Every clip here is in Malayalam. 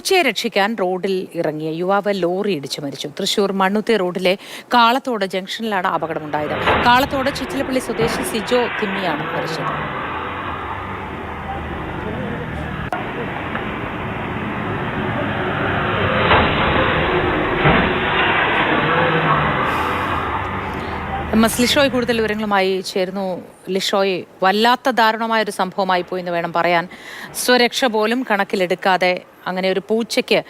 പൂച്ചയെ രക്ഷിക്കാൻ റോഡിൽ ഇറങ്ങിയ യുവാവ് ലോറി ഇടിച്ചു മരിച്ചു. തൃശൂർ മണ്ണുത്തി റോഡിലെ കാളത്തോട് ജംഗ്ഷനിലാണ് അപകടമുണ്ടായത്. കാളത്തോട് ചിറ്റിലപ്പള്ളി സ്വദേശി സിജോ തിമ്മിയാണ് മരിച്ചത്. എസ് ലിഷോയ് കൂടുതൽ വിവരങ്ങളുമായി ചേരുന്നു. ലിഷോയ് വല്ലാത്ത ദാരുണമായ ഒരു സംഭവമായി പോയി എന്ന് വേണം പറയാൻ. സ്വരക്ഷ പോലും കണക്കിലെടുക്കാതെ അങ്ങനെ ഒരു പൂച്ചയ്ക്ക്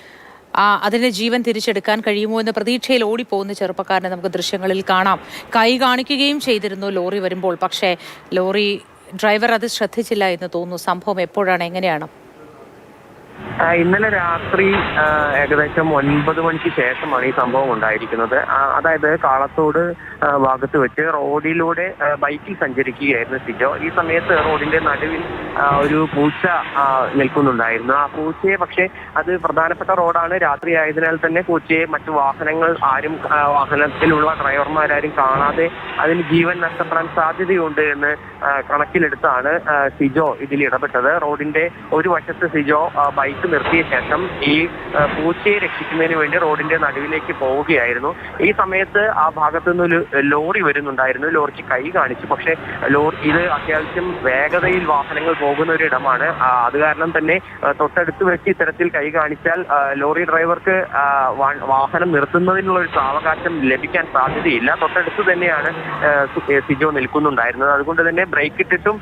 ആ അതിന്റെ ജീവൻ തിരിച്ചെടുക്കാൻ കഴിയുമോ എന്ന പ്രതീക്ഷയിൽ ഓടിപ്പോകുന്ന ചെറുപ്പക്കാരനെ നമുക്ക് ദൃശ്യങ്ങളിൽ കാണാം. കൈ കാണിക്കുകയും ചെയ്തിരുന്നു ലോറി വരുമ്പോൾ. പക്ഷേ ലോറി ഡ്രൈവർ അത് ശ്രദ്ധിച്ചില്ല എന്ന് തോന്നുന്നു. സംഭവം എപ്പോഴാണ് എങ്ങനെയാണ്? ഇന്നലെ രാത്രി ഏകദേശം ഒൻപത് മണിക്ക് ശേഷമാണ് ഈ സംഭവം ഉണ്ടായിരിക്കുന്നത്. അതായത് കാളത്തോട് ഭാഗത്ത് വെച്ച് റോഡിലൂടെ ബൈക്കിൽ സഞ്ചരിക്കുകയായിരുന്നു സിജോ. ഈ സമയത്ത് റോഡിന്റെ നടുവിൽ ഒരു പൂച്ച നിൽക്കുന്നുണ്ടായിരുന്നു. ആ പൂച്ചയെ പക്ഷേ അത് പ്രധാനപ്പെട്ട റോഡാണ്. രാത്രി ആയതിനാൽ തന്നെ പൂച്ചയെ മറ്റു വാഹനങ്ങൾ ആരും വാഹനത്തിലുള്ള ഡ്രൈവർമാരാരും കാണാതെ അതിന് ജീവൻ നഷ്ടപ്പെടാൻ സാധ്യതയുണ്ട് എന്ന് കണക്കിലെടുത്താണ് സിജോ ഇതിൽ ഇടപെട്ടത്. റോഡിന്റെ ഒരു വശത്ത് സിജോ ബൈക്ക് നിർത്തിയ ശേഷം ഈ പൂച്ചയെ രക്ഷിക്കുന്നതിന് വേണ്ടി റോഡിന്റെ നടുവിലേക്ക് പോവുകയായിരുന്നു. ഈ സമയത്ത് ആ ഭാഗത്തു നിന്ന് ഒരു ലോറി വരുന്നുണ്ടായിരുന്നു. ലോറിക്ക് കൈ കാണിച്ചു. പക്ഷേ ലോറി ഇത് അത്യാവശ്യം വേഗതയിൽ വാഹനങ്ങൾ പോകുന്ന ഒരു ഇടമാണ്. അത് കാരണം തന്നെ തൊട്ടടുത്ത് വെച്ച് ഇത്തരത്തിൽ കൈ കാണിച്ചാൽ ലോറി ഡ്രൈവർക്ക് വാഹനം നിർത്തുന്നതിനുള്ള ഒരു സാവകാശം ലഭിക്കാൻ സാധ്യതയില്ല. തൊട്ടടുത്ത് തന്നെയാണ് സിജോ നിൽക്കുന്നുണ്ടായിരുന്നത്. അതുകൊണ്ട് തന്നെ ബ്രേക്ക് ഇട്ടിട്ടും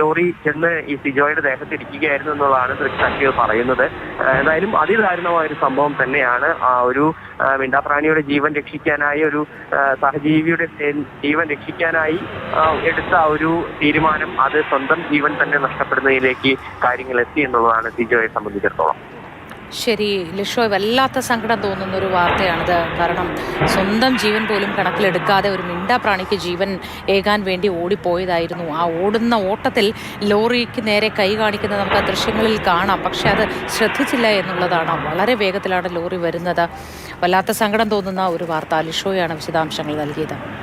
ലോറി ചെന്ന് ഈ സിജോയുടെ ദേഹത്തിരിക്കുകയായിരുന്നു എന്നുള്ളതാണ് ദൃക്സാക്ഷികൾ പറയുന്നത്. ആ, എന്തായാലും അതിദാരുണമായ ഒരു സംഭവം തന്നെയാണ് ആ ഒരു മിണ്ടാപ്രാണിയുടെ ജീവൻ രക്ഷിക്കാനായി ഒരു സഹജീവിയുടെ ജീവൻ രക്ഷിക്കാനായി എടുത്ത ഒരു തീരുമാനം അത് സ്വന്തം ജീവൻ തന്നെ നഷ്ടപ്പെടുന്നതിലേക്ക് കാര്യങ്ങൾ എത്തി എന്നുള്ളതാണ് സിജോയെ സംബന്ധിച്ചിടത്തോളം. ശരി ലിഷോ വല്ലാത്ത സങ്കടം തോന്നുന്ന ഒരു വാർത്തയാണിത്. കാരണം സ്വന്തം ജീവൻ പോലും കണക്കിലെടുക്കാതെ ഒരു മിണ്ടാ പ്രാണിക്ക് ജീവൻ ഏകാൻ വേണ്ടി ഓടിപ്പോയതായിരുന്നു. ആ ഓടുന്ന ഓട്ടത്തിൽ ലോറിക്ക് നേരെ കൈ കാണിക്കുന്നത് നമുക്ക് ആ ദൃശ്യങ്ങളിൽ കാണാം. പക്ഷെ അത് ശ്രദ്ധിച്ചില്ല എന്നുള്ളതാണ്. വളരെ വേഗത്തിലാണ് ലോറി വരുന്നത്. വല്ലാത്ത സങ്കടം തോന്നുന്ന ഒരു വാർത്ത ലിഷോയാണ് വിശദാംശങ്ങൾ നൽകിയത്.